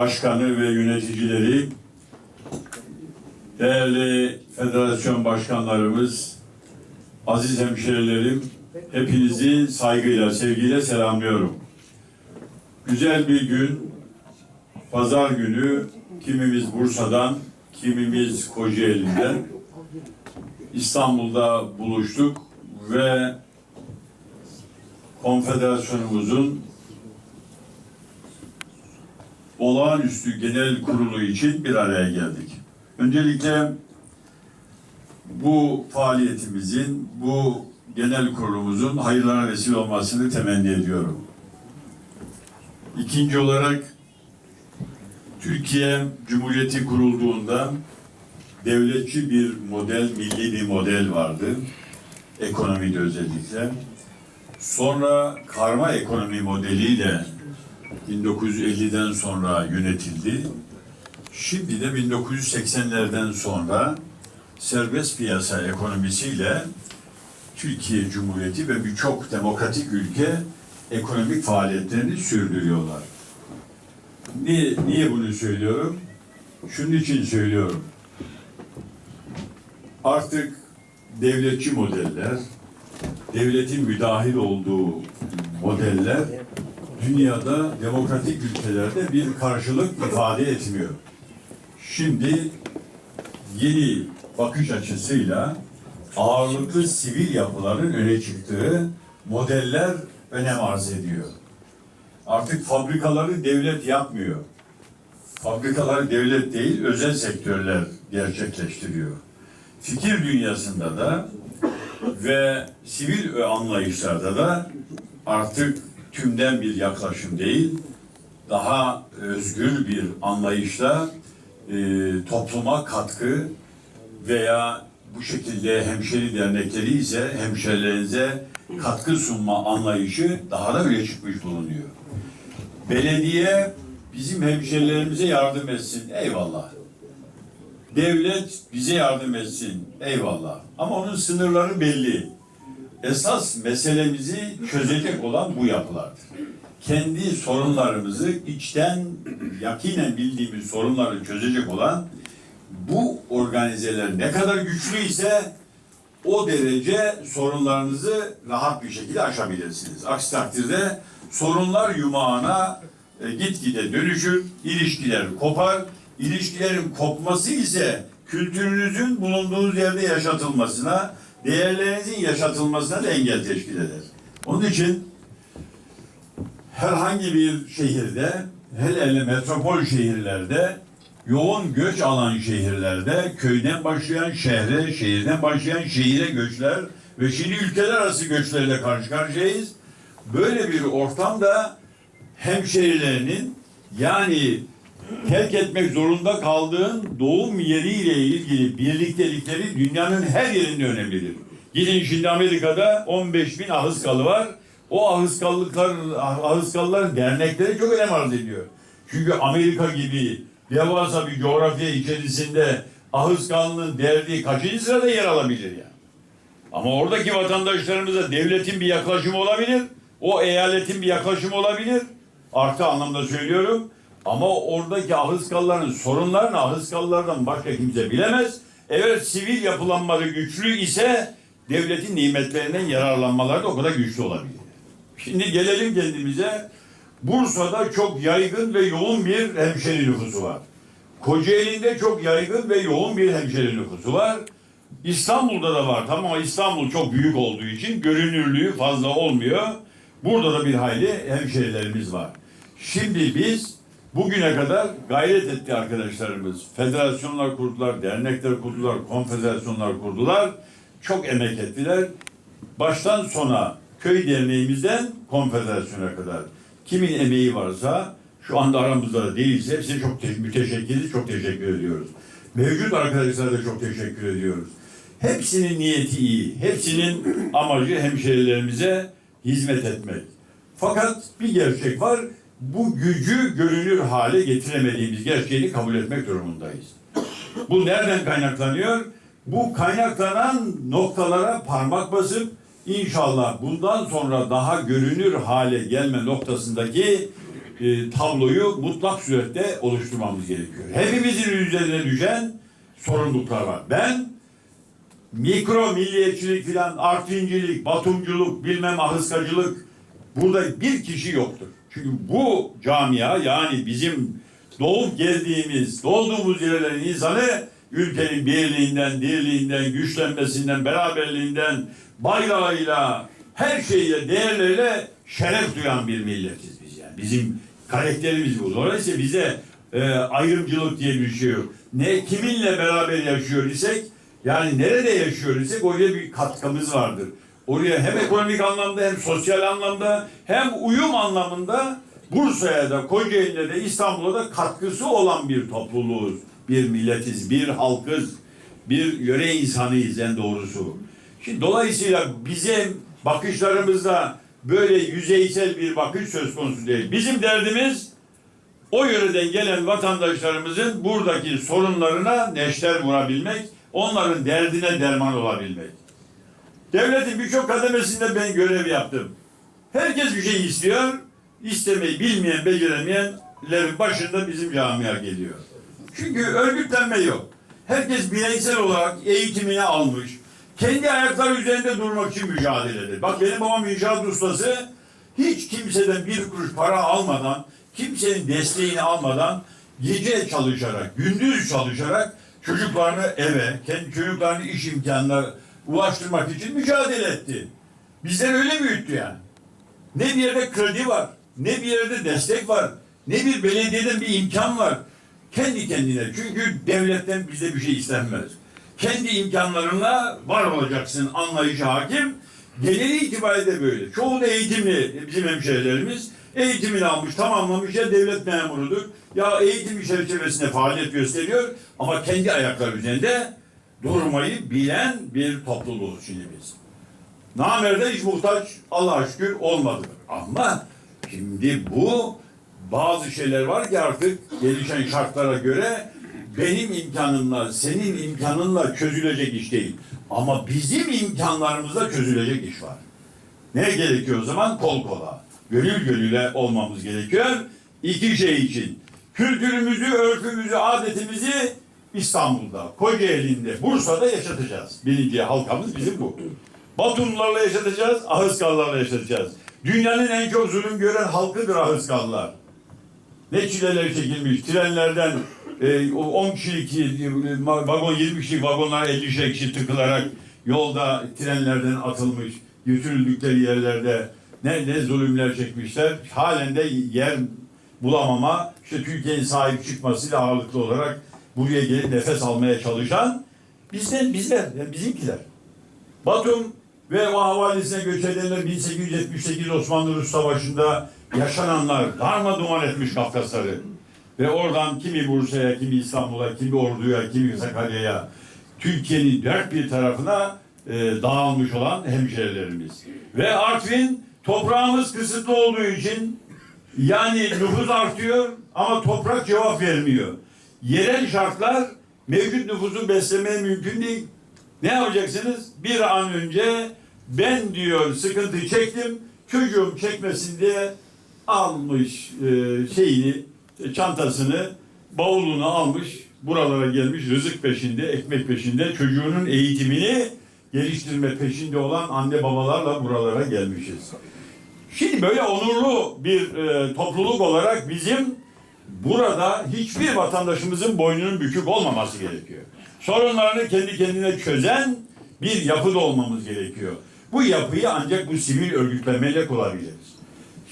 başkanı ve yöneticileri, değerli federasyon başkanlarımız, aziz hemşerilerim, hepinizi saygıyla, sevgiyle selamlıyorum. Güzel bir gün, pazar günü, kimimiz Bursa'dan, kimimiz Kocaeli'den İstanbul'da buluştuk ve konfederasyonumuzun olağanüstü genel kurulu için bir araya geldik. Öncelikle bu faaliyetimizin, bu genel kurulumuzun hayırlara vesile olmasını temenni ediyorum. İkinci olarak Türkiye Cumhuriyeti kurulduğunda devletçi bir model, milli bir model vardı. Ekonomide özellikle. Sonra karma ekonomi modeliyle 1950'den sonra yönetildi. Şimdi de 1980'lerden sonra serbest piyasa ekonomisiyle Türkiye Cumhuriyeti ve birçok demokratik ülke ekonomik faaliyetlerini sürdürüyorlar. Niye, niye bunu söylüyorum? Şunun için söylüyorum. Artık devletçi modeller, devletin müdahil olduğu modeller dünyada demokratik ülkelerde bir karşılık ifade etmiyor. Şimdi yeni bakış açısıyla ağırlıklı sivil yapıların öne çıktığı modeller önem arz ediyor. Artık fabrikaları devlet yapmıyor. Fabrikaları devlet değil, özel sektörler gerçekleştiriyor. Fikir dünyasında da ve sivil anlayışlarda da artık tümden bir yaklaşım değil, daha özgür bir anlayışla e, topluma katkı veya bu şekilde hemşeri dernekleri ise hemşerilerinize katkı sunma anlayışı daha da öne çıkmış bulunuyor. Belediye bizim hemşerilerimize yardım etsin. Eyvallah. Devlet bize yardım etsin. Eyvallah. Ama onun sınırları belli. Esas meselemizi çözecek olan bu yapılardır. Kendi sorunlarımızı içten yakinen bildiğimiz sorunları çözecek olan bu organizeler ne kadar güçlü ise o derece sorunlarınızı rahat bir şekilde aşabilirsiniz. Aksi takdirde sorunlar yumağına e, gitgide dönüşür, ilişkiler kopar. İlişkilerin kopması ise kültürünüzün bulunduğunuz yerde yaşatılmasına, değerlerinizin yaşatılmasına da engel teşkil eder. Onun için herhangi bir şehirde, hele hele metropol şehirlerde, yoğun göç alan şehirlerde, köyden başlayan şehre, şehirden başlayan şehire göçler ve şimdi ülkeler arası göçlerle karşı karşıyayız. Böyle bir ortamda hemşehrilerinin yani terk etmek zorunda kaldığın doğum yeriyle ilgili birliktelikleri dünyanın her yerinde önemlidir. Gidin şimdi Amerika'da 15 bin ahıskalı var. O ahıskallıklar, ahıskalılar dernekleri çok önem arz ediyor. Çünkü Amerika gibi devasa bir coğrafya içerisinde ahıskalının derdi kaçıncı sırada yer alabilir yani. Ama oradaki vatandaşlarımıza devletin bir yaklaşımı olabilir. O eyaletin bir yaklaşımı olabilir. Artı anlamda söylüyorum. Ama oradaki ahıskalların sorunlarını ahıskallardan başka kimse bilemez. Evet sivil yapılanmaları güçlü ise devletin nimetlerinden yararlanmaları da o kadar güçlü olabilir. Şimdi gelelim kendimize. Bursa'da çok yaygın ve yoğun bir hemşeri nüfusu var. Kocaeli'nde çok yaygın ve yoğun bir hemşeri nüfusu var. İstanbul'da da var tamam ama İstanbul çok büyük olduğu için görünürlüğü fazla olmuyor. Burada da bir hayli hemşerilerimiz var. Şimdi biz bugüne kadar gayret etti arkadaşlarımız. Federasyonlar kurdular, dernekler kurdular, konfederasyonlar kurdular. Çok emek ettiler. Baştan sona köy derneğimizden konfederasyona kadar kimin emeği varsa şu anda aramızda da değilse hepsine çok te- müteşekkiriz, çok teşekkür ediyoruz. Mevcut arkadaşlara da çok teşekkür ediyoruz. Hepsinin niyeti iyi. Hepsinin amacı hemşehrilerimize hizmet etmek. Fakat bir gerçek var. Bu gücü görünür hale getiremediğimiz gerçeğini kabul etmek durumundayız. Bu nereden kaynaklanıyor? Bu kaynaklanan noktalara parmak basıp inşallah bundan sonra daha görünür hale gelme noktasındaki e, tabloyu mutlak surette oluşturmamız gerekiyor. Hepimizin üzerine düşen sorumluluklar var. Ben mikro milliyetçilik filan, artvincilik, batumculuk, bilmem ahıskacılık burada bir kişi yoktur. Çünkü bu camia yani bizim doğup geldiğimiz, doğduğumuz yerlerin insanı ülkenin birliğinden, dirliğinden, güçlenmesinden, beraberliğinden, bayrağıyla, her şeyle, değerleriyle şeref duyan bir milletiz biz yani. Bizim karakterimiz bu. Dolayısıyla bize e, ayrımcılık diye bir şey yok. Ne kiminle beraber yaşıyor isek, yani nerede yaşıyor isek oraya bir katkımız vardır. Oraya hem ekonomik anlamda hem sosyal anlamda hem uyum anlamında Bursa'ya da Kocaeli'ne de İstanbul'a da katkısı olan bir topluluğuz. Bir milletiz, bir halkız, bir yöre insanıyız en doğrusu. Şimdi dolayısıyla bizim bakışlarımızda böyle yüzeysel bir bakış söz konusu değil. Bizim derdimiz o yöreden gelen vatandaşlarımızın buradaki sorunlarına neşter vurabilmek, onların derdine derman olabilmek. Devletin birçok kademesinde ben görev yaptım. Herkes bir şey istiyor, istemeyi bilmeyen, beceremeyenlerin başında bizim camia geliyor. Çünkü örgütlenme yok. Herkes bireysel olarak eğitimini almış, kendi ayakları üzerinde durmak için mücadele eder. Bak benim babam inşaat ustası hiç kimseden bir kuruş para almadan, kimsenin desteğini almadan gece çalışarak, gündüz çalışarak çocuklarını eve, kendi çocuklarını iş imkanına ulaştırmak için mücadele etti. Bizden öyle büyüttü yani. Ne bir yerde kredi var, ne bir yerde destek var, ne bir belediyeden bir imkan var. Kendi kendine. Çünkü devletten bize bir şey istenmez. Kendi imkanlarınla var olacaksın anlayışı hakim. Geneli itibariyle böyle. Çoğu da eğitimli bizim hemşehrilerimiz. Eğitimini almış, tamamlamış ya devlet memurudur. Ya eğitim çerçevesinde faaliyet gösteriyor. Ama kendi ayakları üzerinde durmayı bilen bir topluluğuz şimdi biz. Namerde hiç muhtaç Allah'a şükür olmadı. Ama şimdi bu bazı şeyler var ki artık gelişen şartlara göre benim imkanımla, senin imkanınla çözülecek iş değil. Ama bizim imkanlarımızla çözülecek iş var. Ne gerekiyor o zaman? Kol kola. Gönül gönüle olmamız gerekiyor. İki şey için. Kültürümüzü, örfümüzü, adetimizi İstanbul'da, Kocaeli'nde, Bursa'da yaşatacağız. Birinci halkamız bizim bu. Batumlularla yaşatacağız, Ahıskallarla yaşatacağız. Dünyanın en çok zulüm gören halkıdır Ahıskallar. Ne çileler çekilmiş, trenlerden e, o 10 kişilik e, vagon 20 kişilik vagonlar 50 kişi tıkılarak yolda trenlerden atılmış, götürüldükleri yerlerde ne ne zulümler çekmişler. Halen de yer bulamama, işte Türkiye'nin sahip çıkmasıyla ağırlıklı olarak buraya gelip nefes almaya çalışan bizden bizler, yani bizimkiler. Batum ve o göç edenler 1878 Osmanlı-Rus Savaşı'nda yaşananlar darmadağın etmiş Kafkasları. Ve oradan kimi Bursa'ya, kimi İstanbul'a, kimi Ordu'ya, kimi Sakarya'ya, Türkiye'nin dört bir tarafına e, dağılmış olan hemşehrilerimiz. Ve Artvin toprağımız kısıtlı olduğu için yani nüfus artıyor ama toprak cevap vermiyor. Yerel şartlar mevcut nüfusu beslemeye mümkün değil. Ne yapacaksınız? Bir an önce ben diyor sıkıntı çektim, çocuğum çekmesin diye almış e, şeyini, çantasını, bavulunu almış, buralara gelmiş rızık peşinde, ekmek peşinde, çocuğunun eğitimini geliştirme peşinde olan anne babalarla buralara gelmişiz. Şimdi böyle onurlu bir e, topluluk olarak bizim burada hiçbir vatandaşımızın boynunun bükük olmaması gerekiyor. Sorunlarını kendi kendine çözen bir yapıda olmamız gerekiyor. Bu yapıyı ancak bu sivil örgütlenmeyle kurabiliriz.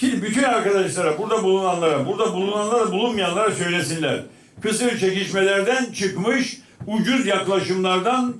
Şimdi bütün arkadaşlara, burada bulunanlara, burada bulunanlara, bulunmayanlara söylesinler. Kısır çekişmelerden çıkmış, ucuz yaklaşımlardan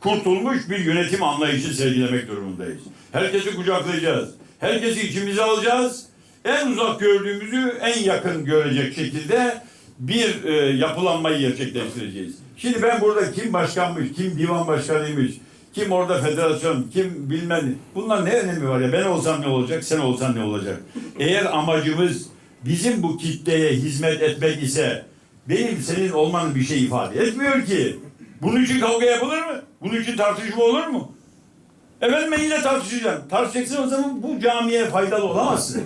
kurtulmuş bir yönetim anlayışı sergilemek durumundayız. Herkesi kucaklayacağız. Herkesi içimize alacağız. En uzak gördüğümüzü en yakın görecek şekilde bir e, yapılanmayı gerçekleştireceğiz. Şimdi ben burada kim başkanmış, kim divan başkanıymış, kim orada federasyon, kim bilmem bunlar ne önemi var ya ben olsam ne olacak, sen olsan ne olacak? Eğer amacımız bizim bu kitleye hizmet etmek ise benim senin olmanın bir şey ifade etmiyor ki. Bunun için kavga yapılır mı? Bunun için tartışma olur mu? Efendim ben yine tartışacağım. Tartışacaksın o zaman bu camiye faydalı olamazsın.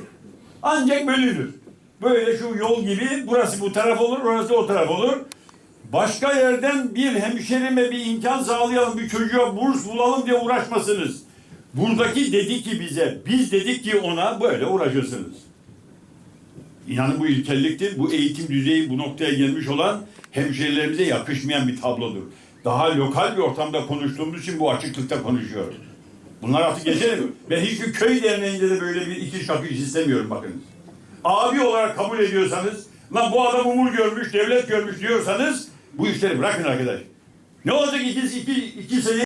Ancak bölünür. böyle şu yol gibi burası bu taraf olur, orası o taraf olur. Başka yerden bir hemşerime bir imkan sağlayalım, bir çocuğa burs bulalım diye uğraşmasınız. Buradaki dedi ki bize, biz dedik ki ona böyle uğraşırsınız. İnanın bu ilkelliktir. Bu eğitim düzeyi bu noktaya gelmiş olan hemşehrilerimize yakışmayan bir tablodur. Daha lokal bir ortamda konuştuğumuz için bu açıklıkta konuşuyoruz. Bunlar artık geçelim. Ben hiçbir köy derneğinde de böyle bir iki şakış istemiyorum bakınız. Abi olarak kabul ediyorsanız, lan bu adam umur görmüş, devlet görmüş diyorsanız bu işleri bırakın arkadaş. Ne olacak iki, iki, iki sene